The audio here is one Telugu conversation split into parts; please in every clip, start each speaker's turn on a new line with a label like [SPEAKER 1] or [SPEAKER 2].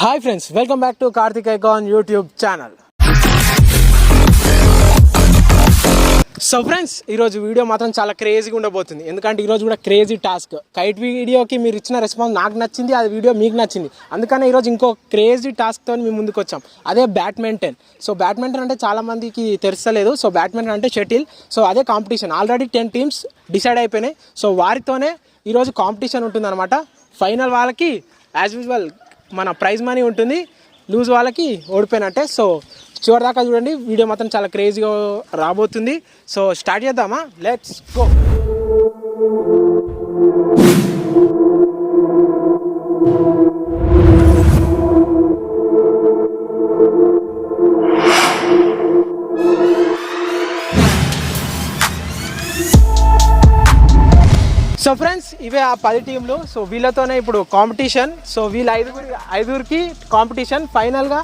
[SPEAKER 1] Hi friends welcome back to Karthik icon YouTube channel so friends ఈరోజు వీడియో మాత్రం చాలా క్రేజీగా ఉండబోతుంది. ఎందుకంటే ఈరోజు కూడా క్రేజీ టాస్క్ కైట్ వీడియోకి మీరు ఇచ్చిన రెస్పాన్స్ నాకు నచ్చింది అది వీడియో మీకు నచ్చింది. అందుకనే ఈరోజు ఇంకో క్రేజీ టాస్క్తో మేము ముందుకు వచ్చాం. అదే బ్యాడ్మింటన్ సో బ్యాడ్మింటన్ అంటే చాలామందికి తెలుస్తలేదు. సో బ్యాడ్మింటన్ అంటే షటిల్. సో అదే competition already ten teams decide అయిపోయినాయి. సో వారితోనే ఈరోజు కాంపిటీషన్ ఉంటుందన్నమాట. ఫైనల్ వాళ్ళకి యాజ్ యూజువల్ మన ప్రైజ్ మనీ ఉంటుంది. లూజ్ వాళ్ళకి ఓడిపోయినట్టే. సో చివరి దాకా చూడండి. వీడియో మాత్రం చాలా క్రేజీగా రాబోతుంది. సో స్టార్ట్ చేద్దామా? లెట్స్ గో సో ఫ్రెండ్స్ ఇవే ఆ పది టీంలు సో వీళ్ళతోనే ఇప్పుడు కాంపిటీషన్ సో వీళ్ళ ఐదుగురి ఐదుగురికి కాంపిటీషన్ ఫైనల్గా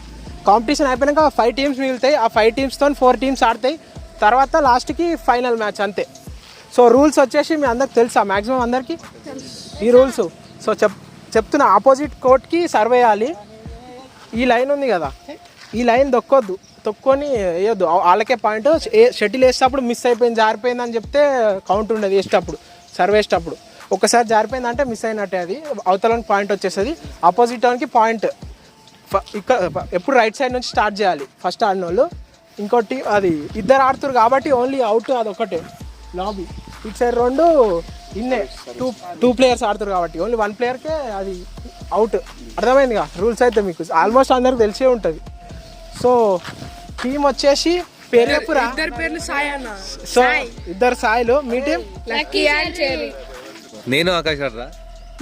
[SPEAKER 1] కాంపిటీషన్ అయిపోయాక ఫైవ్ టీమ్స్ మిగులుతాయి. ఆ ఫైవ్ టీమ్స్తో ఫోర్ టీమ్స్ ఆడతాయి. తర్వాత లాస్ట్కి ఫైనల్ మ్యాచ్ అంతే. సో రూల్స్ వచ్చేసి మీ అందరికి తెలుసా? మ్యాక్సిమం అందరికీ? ఈ రూల్స్ సో చెప్ చెప్తున్న ఆపోజిట్ కోర్ట్కి సర్వ్ వేయాలి ఈ లైన్ ఉంది కదా. ఈ లైన్ దొక్కొద్దు తొక్కొని వేయొద్దు. వాళ్ళకే పాయింట్ షటిల్ వేసేటప్పుడు మిస్ అయిపోయింది జారిపోయింది అని చెప్తే కౌంట్ ఉండదు వేసేటప్పుడు. సర్వేస్ట్ అప్పుడు ఒకసారి జారిపోయిందంటే మిస్ అయినట్టే అది. అవతలని పాయింట్ వచ్చేస్తుంది. ఆపోజిట్ వానికి పాయింట్. ఇక్కడ ఎప్పుడు రైట్ సైడ్ నుంచి స్టార్ట్ చేయాలి. ఫస్ట్ ఆడిన వాళ్ళు ఇంకోటి అది ఇద్దరు ఆడుతారు కాబట్టి ఓన్లీ అవుట్ అది ఒకటే. లాబీ. ఇటు సైడ్ రెండు ఇన్నే. టూ టూ ప్లేయర్స్ ఆడుతారు కాబట్టి. ఓన్లీ వన్ ప్లేయర్కే అది అవుట్. అర్థమైందిగా? రూల్స్ అయితే మీకు. ఆల్మోస్ట్ అందరికి తెలిసే ఉంటుంది. సో టీం వచ్చేసి పేరు చెప్పురా
[SPEAKER 2] ఇద్దరు పేర్లు సాయి అన్న.
[SPEAKER 1] సో ఇద్దరు సాయిలు మీ టీం?
[SPEAKER 2] లక్కీ అండ్ చెరీ
[SPEAKER 3] నేను ఆకాష్ రా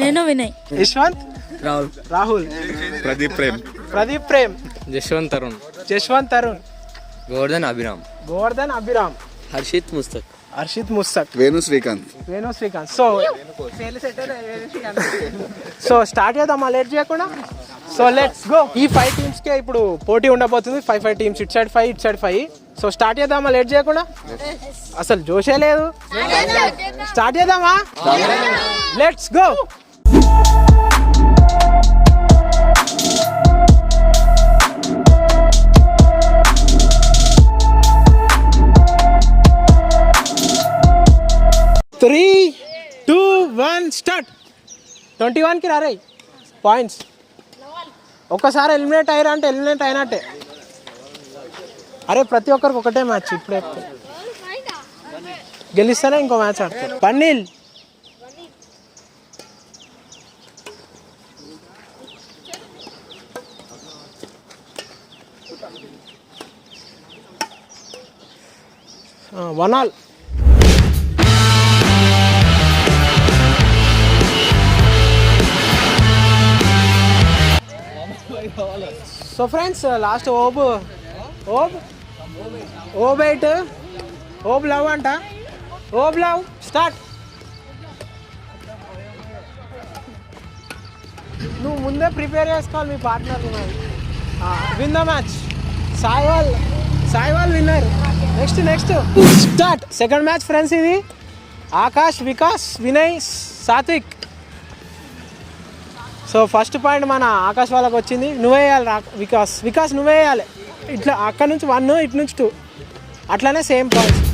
[SPEAKER 4] నేను Vinay.
[SPEAKER 1] Yashwanth?
[SPEAKER 3] Rahul.
[SPEAKER 1] Rahul.
[SPEAKER 3] Pradeep Prem.
[SPEAKER 1] Pradeep Prem.
[SPEAKER 3] Jashwanth Tarun
[SPEAKER 1] Jashwanth Tarun
[SPEAKER 3] Govardhan Abhiram.
[SPEAKER 1] Govardhan Abhiram.
[SPEAKER 3] Harshit Mushtaq.
[SPEAKER 1] Harshit Mushtaq.
[SPEAKER 5] Venu Srikanth.
[SPEAKER 1] Venu Srikanth. So so start చేద్దామా? లేట్ చేయకుండా? సో లెట్స్ గో ఈ ఫైవ్ టీమ్స్ కే ఇప్పుడు పోటీ ఉండబోతుంది. Five five teams it side five it side five so start చేద్దామా? లేట్ చేయకుండా? అసలు జోషే లేదు. స్టార్ట్ చేద్దామా? Let's go three two one start twenty వన్కి రారాయి. పాయింట్స్ ఒక్కసారి ఎలిమినేట్ అయ్యారంటే ఎలిమినేట్ అయినట్టే. అరే ప్రతి ఒక్కరికి ఒకటే మ్యాచ్ ఇప్పుడే. గెలిస్తేనే ఇంకో మ్యాచ్ ఆడతారు. పన్నీల్ one all so friends last ఓబ్. ఓబ్. ఓ బైట్ ఓబ్ లవ్ అంట? ఓబ్ లవ్ స్టార్ట్. నువ్వు ముందే ప్రిపేర్ చేసుకోవాలి మీ పార్ట్నర్ విన్ ద మ్యాచ్. సాయివాల్ Sahiwal winner. Next next. Start. Second match friends ఇది. Akash Vikas Vinay Satvik. So first point మన ఆకాశ్ వాళ్ళకి వచ్చింది నువ్వే వేయాలి రా వికాస్. వికాస్ నువ్వే వేయాలి. ఇట్లా అక్కడ నుంచి వన్ ఇటు నుంచి టూ అట్లానే same points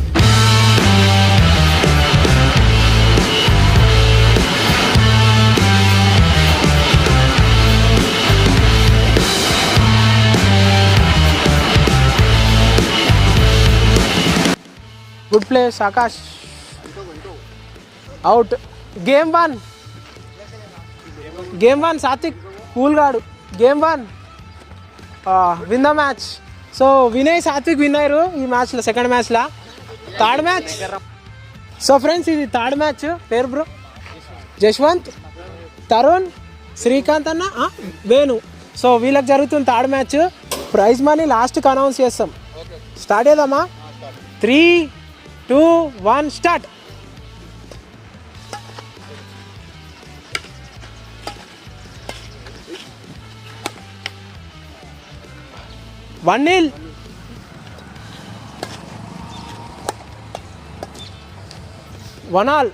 [SPEAKER 1] good plays Akash out game one game one Satvik cool గాడు. Game one win the match so Vinay Satvik విన్నారు ఈ మ్యాచ్లో సెకండ్ మ్యాచ్లో థర్డ్ మ్యాచ్ సో ఫ్రెండ్స్ ఇది థర్డ్ మ్యాచ్ పేరు బ్రో? జశ్వంత్ తరుణ్ శ్రీకాంత్ అన్న వేణు. సో వీళ్ళకి జరుగుతుంది థర్డ్ మ్యాచ్ ప్రైజ్ మనీ లాస్ట్కి అనౌన్స్ చేస్తాం. స్టార్ట్ చేద్దామా? Three two one start வண்ணில் வனால்.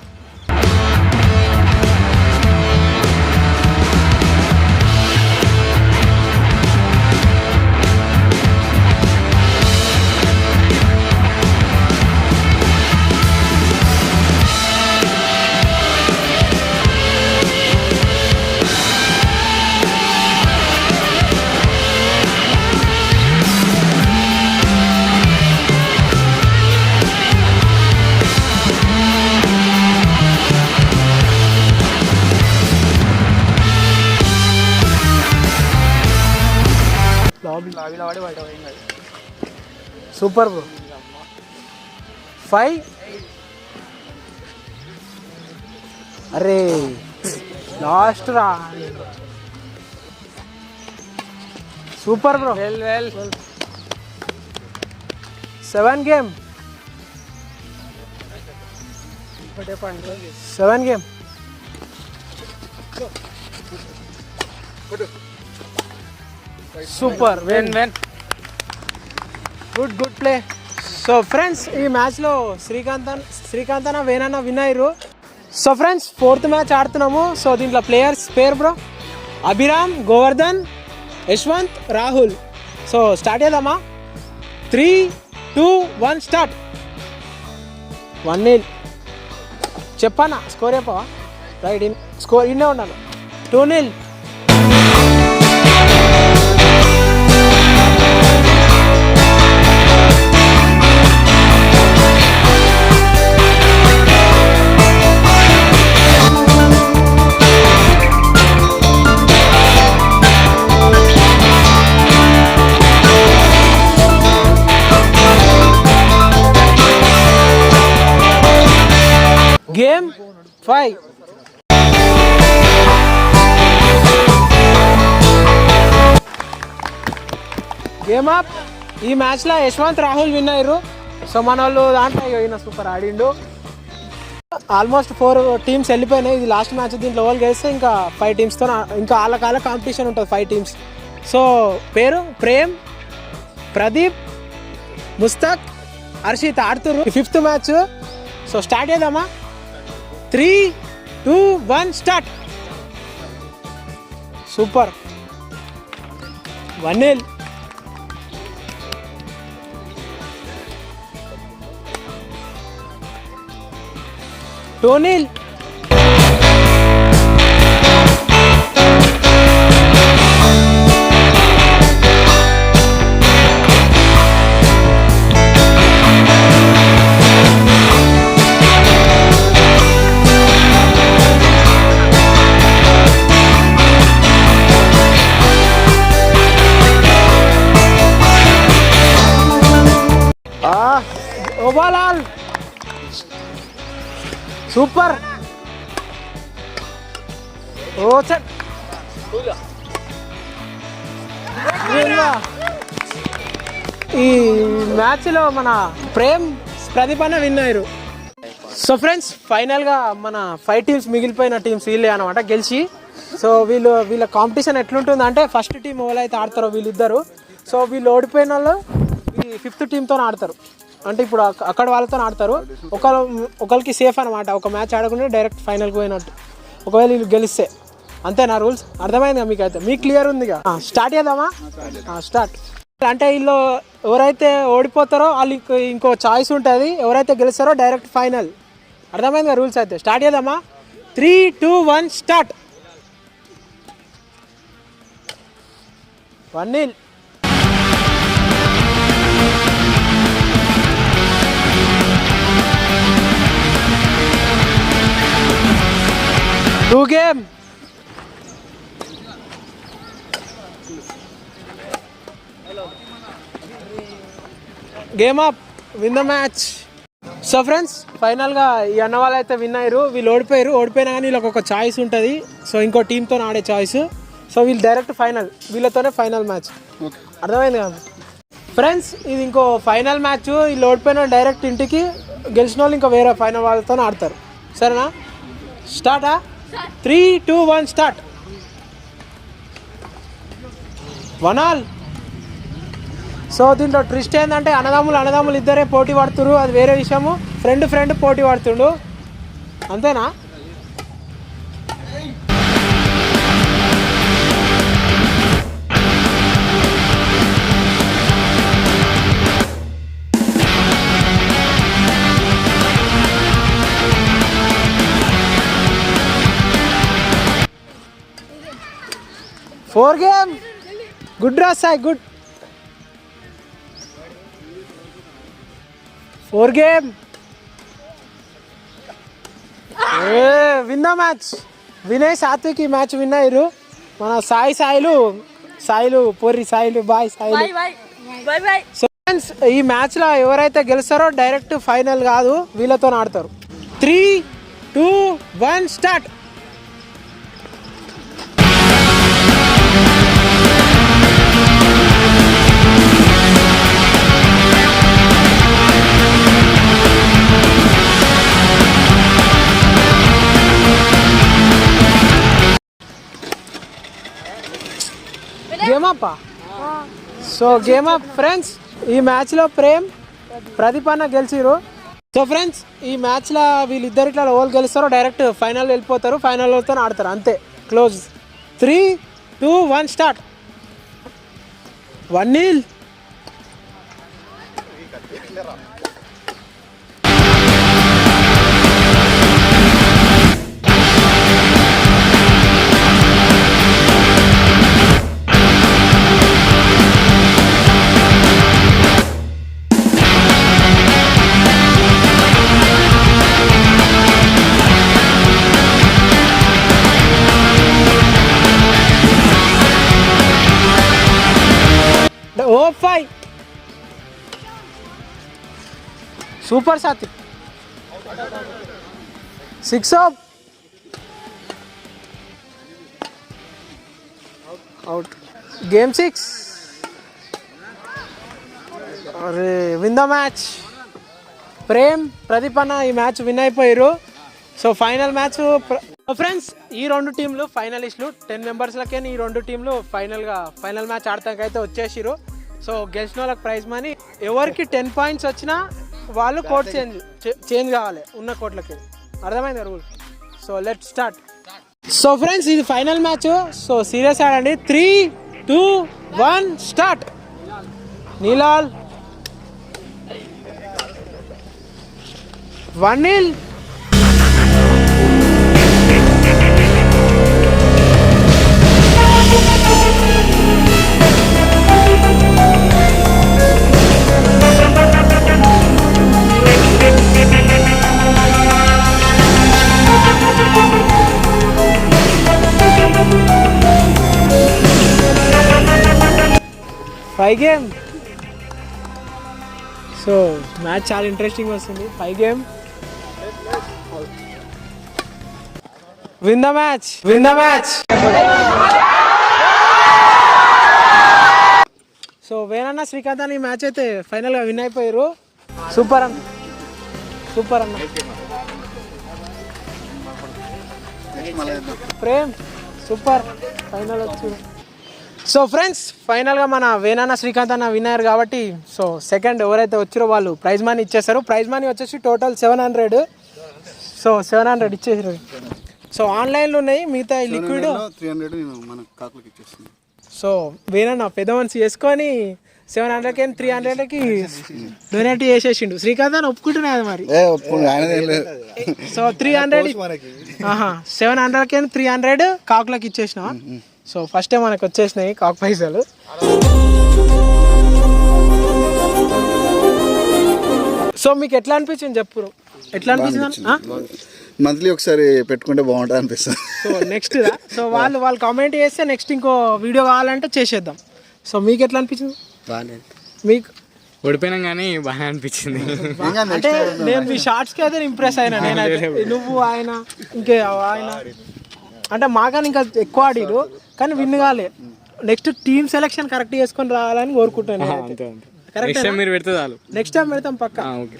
[SPEAKER 1] One nil one all super bro. Five? అరే లాస్ట్ రా. Super bro. Well well. Seven game. Seven game. Super win win good good play so friends ఈ మ్యాచ్లో శ్రీకాంత్ శ్రీకాంత్ అన్న వేనన్న విన్ అయ్యారు. సో ఫ్రెండ్స్ ఫోర్త్ మ్యాచ్ ఆడుతున్నాము. సో దీంట్లో ప్లేయర్స్ పేరు bro Abhiram Govardhan Yashwant Rahul. So start చేద్దామా? Three two one start one nil చెప్పానా స్కోర్ చెప్పవా? రైట్ ఇన్ స్కోర్ ఇన్నే ఉన్నాను two nil five game up ఈ మ్యాచ్లో యశ్వంత్ రాహుల్ విన్ అయ్యారు సో మన వాళ్ళు దాంట్లో ఈయన సూపర్ ఆడిండు. ఆల్మోస్ట్ ఫోర్ టీమ్స్ వెళ్ళిపోయినాయి. ఇది లాస్ట్ మ్యాచ్ దీంట్లో ఓవర్ గెలిస్తే ఇంకా ఫైవ్ టీమ్స్తో ఇంకా వాళ్ళకాల కాంపిటీషన్ ఉంటుంది ఫైవ్ టీమ్స్ సో పేరు ప్రేమ్ ప్రదీప్ ముస్తాక్ హర్షిత్ ఆడుతురు ఫిఫ్త్ మ్యాచ్ సో స్టార్ట్ చేద్దామా? Three two one start super one L super. ఓ సార్ ఈ మ్యాచ్లో మన ప్రేమ్ ప్రదీప్ విన్నారు విన్ అయ్యారు. సో ఫ్రెండ్స్ ఫైనల్గా మన ఫైవ్ టీమ్స్ మిగిలిపోయిన టీమ్స్ వీళ్ళే అనమాట గెలిచి. సో వీళ్ళు వీళ్ళ కాంపిటీషన్ ఎట్లుంటుంది అంటే ఫస్ట్ టీం ఎవరైతే ఆడతారో వీళ్ళిద్దరు. సో వీళ్ళు ఓడిపోయిన వాళ్ళు ఈ ఫిఫ్త్ టీంతో ఆడతారు. అంటే ఇప్పుడు అక్కడ వాళ్ళతో ఆడతారు. ఒకరు ఒకరికి సేఫ్ అనమాట ఒక మ్యాచ్ ఆడకుండా డైరెక్ట్ ఫైనల్కి పోయినట్టు. ఒకవేళ వీళ్ళు గెలిస్తే. అంతే నా రూల్స్ అర్థమైందిగా మీకు అయితే మీకు క్లియర్ ఉందిగా స్టార్ట్ చేద్దామా స్టార్ట్ అంటే వీళ్ళు ఎవరైతే ఓడిపోతారో వాళ్ళకి ఇంకో ఇంకో చాయిస్ ఉంటుంది. ఎవరైతే గెలుస్తారో డైరెక్ట్ ఫైనల్ అర్థమైందిగా రూల్స్ అయితే? స్టార్ట్ చేద్దామా? Three two one start one nil two game game up win the match so friends ఫైనల్గా ఈ అన్న వాళ్ళు అయితే విన్ అయ్యారు. వీళ్ళు ఓడిపోయారు. ఓడిపోయినా కానీ వీళ్ళకి ఒక చాయిస్ ఉంటుంది. సో ఇంకో టీంతో ఆడే చాయిస్ సో వీళ్ళు డైరెక్ట్ ఫైనల్ వీళ్ళతోనే ఫైనల్ మ్యాచ్ అర్థమైంది కదా? ఫ్రెండ్స్ ఇది ఇంకో ఫైనల్ మ్యాచ్ వీళ్ళు ఓడిపోయిన డైరెక్ట్ ఇంటికి. గెలిచిన వాళ్ళు ఇంకా వేరే ఫైనల్ వాళ్ళతో ఆడతారు. సరేనా? స్టార్టా three two one start. One all so దీంట్లో ట్విస్ట్ ఏంటంటే అన్నదమ్ములు అన్నదమ్ములు ఇద్దరే పోటీ పడుతురు అది వేరే విషయము. ఫ్రెండ్ ఫ్రెండ్ పోటీ పడుతుండు. అంతేనా? ఫోర్ గేమ్ గుడ్ రా Sai good four game win the match Vinay Satvik ఈ మ్యాచ్ విన్ అయ్యారు మన సాయి సాయిలు సాయిలు పొర్రి Sailu bye Sailu. So friends ఈ మ్యాచ్లో ఎవరైతే గెలుస్తారో డైరెక్ట్ ఫైనల్ కాదు వీళ్ళతో ఆడతారు. Three two one start game అప్ప సో గేమ్ అప్ ఫ్రెండ్స్ ఈ మ్యాచ్లో ప్రేమ్ ప్రదీప్ అన్న గెలిచిరు సో ఫ్రెండ్స్ ఈ మ్యాచ్లో వీళ్ళిద్దరు ఇట్లా ఓల్ గెలుస్తారో డైరెక్ట్ ఫైనల్ వెళ్ళిపోతారు. ఫైనల్తో ఆడతారు అంతే. Close three two one start one nil super సాతి six off out game six అరే win the match Prem Pradeep అన్న ఈ మ్యాచ్ విన్ అయిపోయారు సో ఫైనల్ మ్యాచ్ ఫ్రెండ్స్ ఈ రెండు టీంలు ఫైనలిస్టులు టెన్ మెంబర్స్లకే ఈ రెండు టీంలు ఫైనల్గా ఫైనల్ మ్యాచ్ ఆడటానికి అయితే వచ్చేసిరు సో గెలిచిన వాళ్ళకి ప్రైజ్ మనీ ఎవరికి టెన్ పాయింట్స్ వచ్చినా వాళ్ళు కోట్ చేంజ్ చేంజ్ కావాలి ఉన్న కోట్లకి అర్థమైంది rule? So let start so friends ఇది ఫైనల్ మ్యాచ్. సో సీరియస్ ఆడండి. Three two one start nil all. One nil five game so match చాలా ఇంట్రెస్టింగ్ వస్తుంది. Five game win the match win the match so వేణన్న Srikanth అని మ్యాచ్ అయితే ఫైనల్గా విన్ అయిపోయారు. సూపర్ అన్న. సూపర్ అన్న. ప్రేమ్ సూపర్. ఫైనల్ వచ్చి సో ఫ్రెండ్స్ ఫైనల్గా మన వేనాన్న శ్రీకాంత్ అన్న విన్నారు కాబట్టి సో సెకండ్ ఎవరైతే వచ్చారో వాళ్ళు ప్రైజ్ మనీ ఇచ్చేస్తారు ప్రైజ్ మనీ వచ్చేసి total seven hundred so seven hundred ఇచ్చేసారు సో ఆన్లైన్లో ఉన్నాయి మిగతా లిక్విడ్
[SPEAKER 4] త్రీ హండ్రెడ్
[SPEAKER 1] సో వేనన్న పెద్ద మనిషి వేసుకొని సెవెన్ హండ్రెడ్కి త్రీ హండ్రెడ్కి డొనేట్ చేసేసిండు. శ్రీకాంత్ అని మరి.
[SPEAKER 4] ఆయనది ఏం లేదు.
[SPEAKER 1] సో త్రీ హండ్రెడ్ ఆహా సెవెన్ హండ్రెడ్కి త్రీ హండ్రెడ్ కాకులకి ఇచ్చేసిన సో ఫస్ట్ మనకు వచ్చేసినాయి కాకు పైసలు. సో మీకు ఎట్లా అనిపించింది చెప్పు ఎట్లా అనిపించింది?
[SPEAKER 4] మంత్లీ ఒకసారి పెట్టుకుంటే బాగుంటుంది అనిపిస్తుంది.
[SPEAKER 1] సో నెక్స్ట్ సో వాళ్ళు వాళ్ళు కామెంట్ చేస్తే నెక్స్ట్ ఇంకో వీడియో కావాలంటే చేసేద్దాం. సో మీకు ఎట్లా అనిపించింది? మీకు?
[SPEAKER 3] ఓడిపోయినాం కానీ బాగా అనిపించింది.
[SPEAKER 1] అంటే నేను మీ షార్ట్స్కి అయితే ఇంప్రెస్ అయినా నేనైతే. నువ్వు ఆయన ఇంకే ఆయన. అంటే మాకని ఇంకా ఎక్కువ ఆడిరు కానీ విన్ కాలే. నెక్స్ట్ టీమ్ సెలెక్షన్ కరెక్ట్ చేసుకొని రావాలని కోరుకుంటాను
[SPEAKER 3] నెక్స్ట్ టైం మీరు పెడితే చాలు.
[SPEAKER 1] నెక్స్ట్ టైం పెడతాం పక్క.
[SPEAKER 3] ఓకే.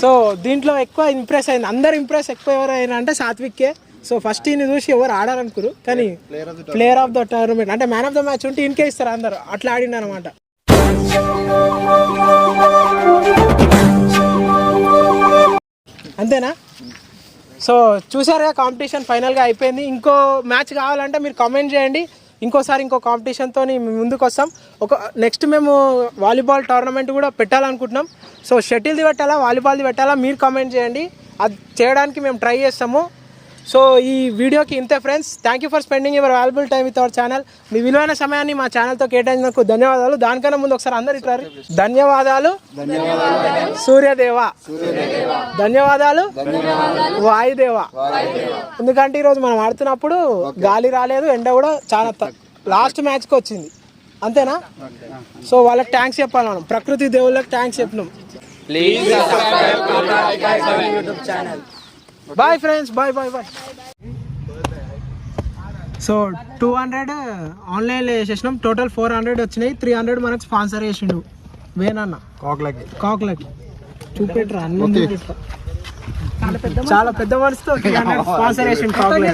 [SPEAKER 1] సో దీంట్లో ఎక్కువ ఇంప్రెస్ అయింది. అందరు ఇంప్రెస్ ఎక్కువ ఎవరు అయినా అంటే సాత్విక్కే సో ఫస్ట్ ఈయన చూసి ఎవరు ఆడారనుకురు కానీ ప్లేయర్ ఆఫ్ ద టోర్నమెంట్ అంటే మ్యాన్ ఆఫ్ ద మ్యాచ్ ఉంటే ఇన్కే ఇస్తారు అందరు అట్లా ఆడిండు అనమాట అంతేనా? సో చూసారుగా కాంపిటీషన్ ఫైనల్గా అయిపోయింది. ఇంకో మ్యాచ్ కావాలంటే మీరు కామెంట్ చేయండి. ఇంకోసారి ఇంకో కాంపిటీషన్తో ముందుకు వస్తాం. ఒక నెక్స్ట్ మేము వాలీబాల్ టోర్నమెంట్ కూడా పెట్టాలనుకుంటున్నాం. సో షటిల్ది పెట్టాలా వాలీబాల్ది పెట్టాలా మీరు కామెంట్ చేయండి. అది చేయడానికి మేము ట్రై చేస్తాము. సో ఈ వీడియోకి ఇంతే friends thank you for spending your valuable time with our channel మీ విలువైన సమయాన్ని మా ఛానల్తో కేటాయించినందుకు ధన్యవాదాలు. దానికన్నా ముందు ఒకసారి అందరు ఇట్లా ధన్యవాదాలు. సూర్యదేవ. ధన్యవాదాలు. వాయుదేవ. ఎందుకంటే ఈరోజు మనం ఆడుతున్నప్పుడు గాలి రాలేదు ఎండ కూడా చాలా లాస్ట్ మ్యాచ్కి వచ్చింది. అంతేనా? సో వాళ్ళకి ట్యాంక్స్ చెప్పాలి మనం. ప్రకృతి దేవుళ్ళకి ట్యాంక్స్ చెప్పినాం. Bye friends bye bye bye so two hundred ఆన్లైన్లో వేసేసినాం టోటల్ ఫోర్ హండ్రెడ్ వచ్చినాయి. త్రీ హండ్రెడ్ మనకు స్పాన్సర్ చేసిండు. వేనన్న
[SPEAKER 4] కాకులకి
[SPEAKER 1] కాకులకి చూపెట్టరా అన్ని చాలా పెద్ద మనసుతో త్రీ హండ్రెడ్ స్పాన్సర్ చేసిండు కాకులకి